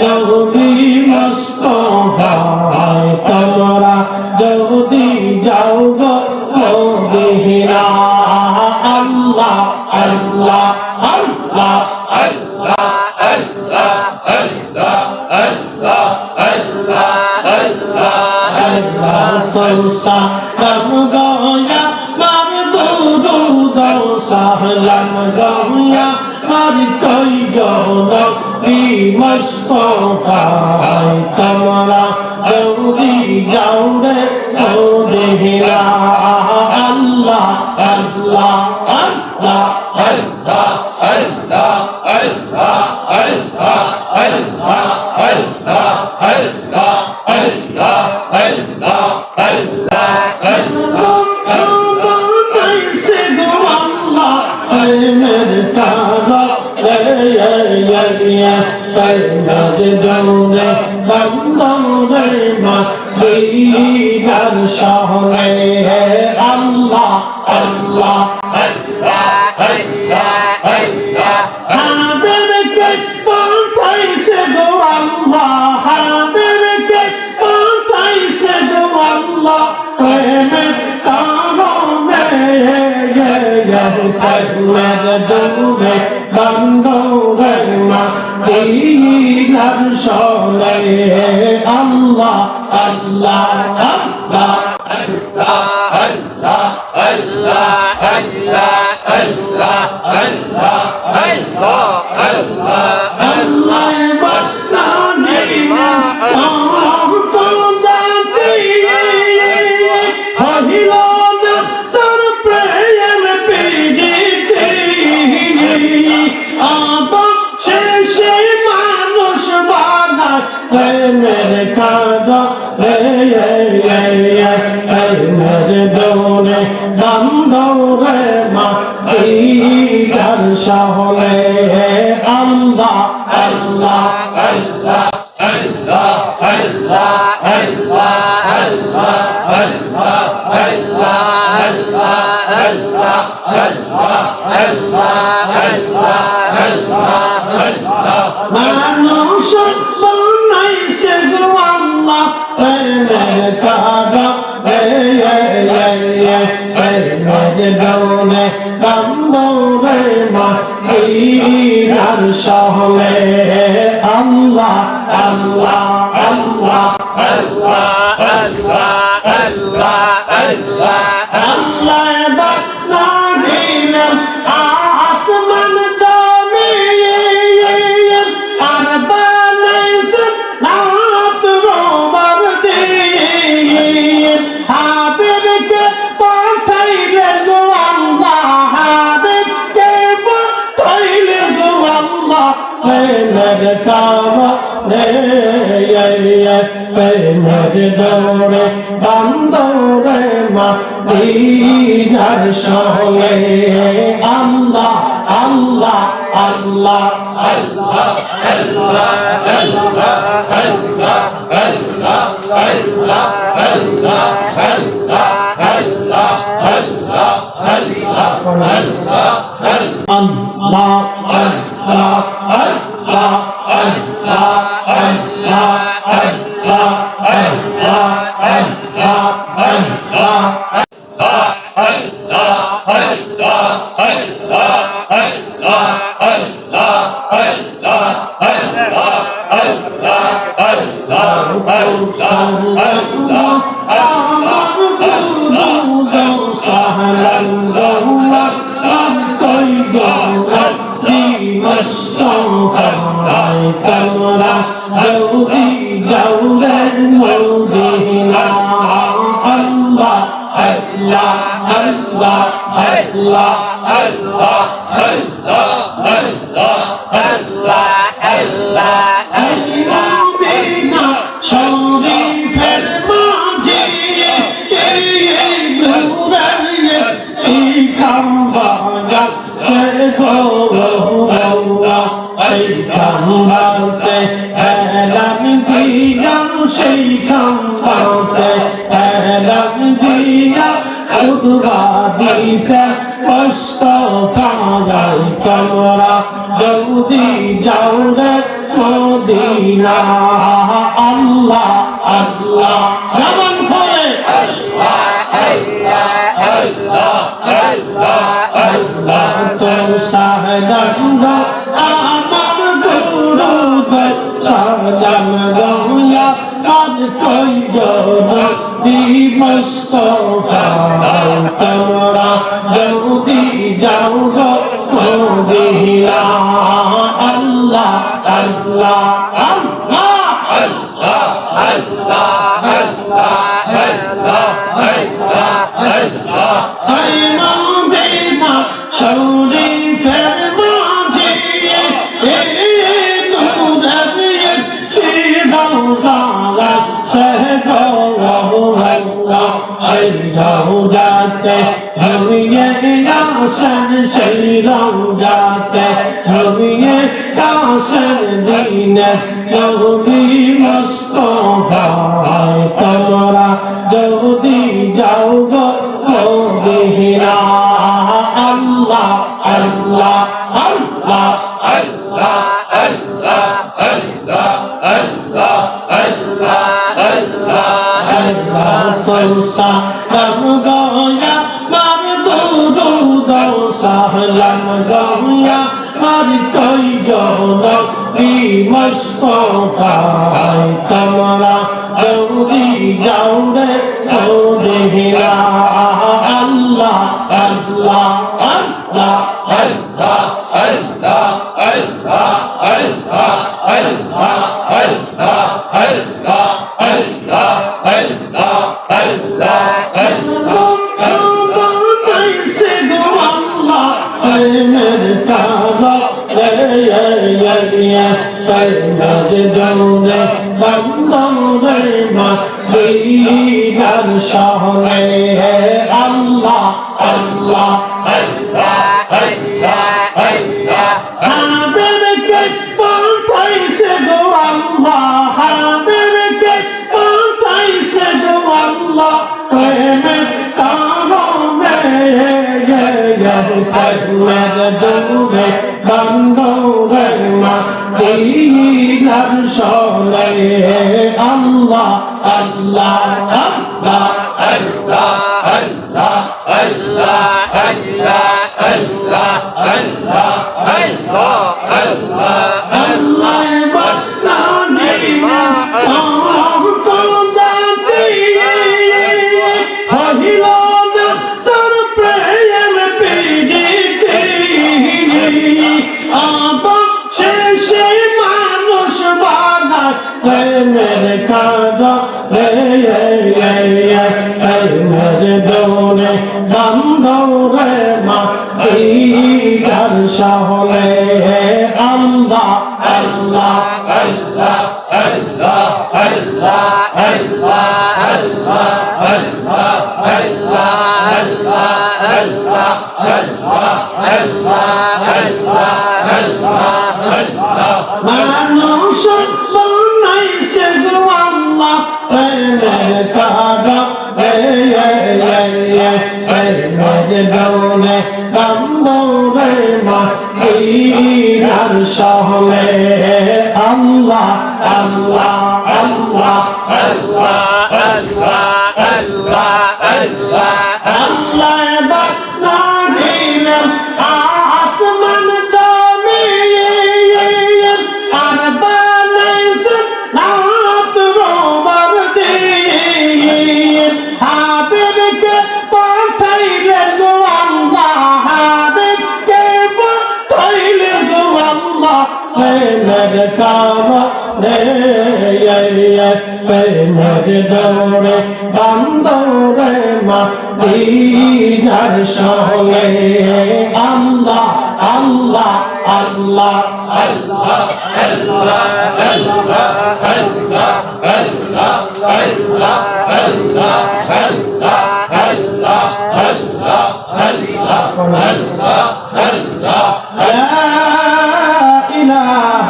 Now we must মাঝে তোমরা যদি যাও রওজা আছে আল্লাহ আল্লাহ আল্লাহ আল্লাহ আল্লাহ আল্লাহ আল্লাহ গো মদিনা আল্লাহ আল্লাহ। আল্লাহ সালাম মুস্তফা তোমরা জলদি যাও রে মদিনা আল্লাহ আল্লাহ আল্লাহ আল্লাহ আল্লাহ আল্লাহ بين الدولة فالدولة في الشهر الله الله الله দিনার সরে আল্লাহ আল্লাহ আল্লাহ। বান্ধরে মা দিদার শহরে আল্লাহ আল্লাহ আল্লাহ মানুষ গৌনে রাম গৌনে মা এই আল্লাহ আল্লাহ। প্রেমের দৌড়ে বান্দরে মা দিনার সঙ্গে আল্লাহ আল্লাহ আল্লাহ আল্লাহ আল্লাহ আল্লাহ আল্লাহ আল্লাহ আল্লাহ আল্লাহ আল্লাহ 哎，好。সেই খাম্বাতে এলাম দিয়া খুদবা দিতে কষ্ট কামাই তোমরা। আল্লাহ আল্লাহ। দিলা আল্লাহ আল্লাহ আল্লাহ আল্লাহ আল্লাহ Shine. اللهم নবী মুস্তফা তোমরা জলদি যাও রে মদিনা আল্লাহ আল্লাহ আল্লাহ শহরে আল্লাহ আল্লাহ হাবিবকে পাঠাইছে গো আল্লাহ হাবিবকে পাঠাইছে গো আল্লাহ প্রেমের কারণে প্রেমের দূরে বন্ধরে দৌড়ে দাম দৌড়ে মা এই দর্শা হলে মানুষ বানাইছে গো আল্লাহ প্রেমের কাজা প্রেমের দৌড়ে বান্ধরে মা দিদার শহরে আল্লাহ আল্লাহ আল্লাহ বান্দরে মা দিনার সঙ্গে আল্লাহ আল্লাহ আল্লাহ আল্লাহ আল্লাহ আল্লাহ আল্লাহ আল্লাহ আল্লাহ আল্লাহ আল্লাহ আল্লাহ আল্লাহ আল্লাহ আল্লাহ আল্লাহ لا إله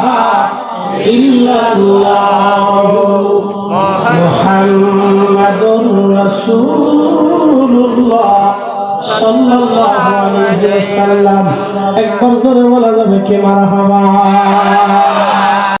إلا ইল্লাল্লাহু মুহাম্মাদুর সাল্লাল্লাহু আলাইহি ওয়াসাল্লাম। একবার জোরে বলা যাবে কি মারহাবা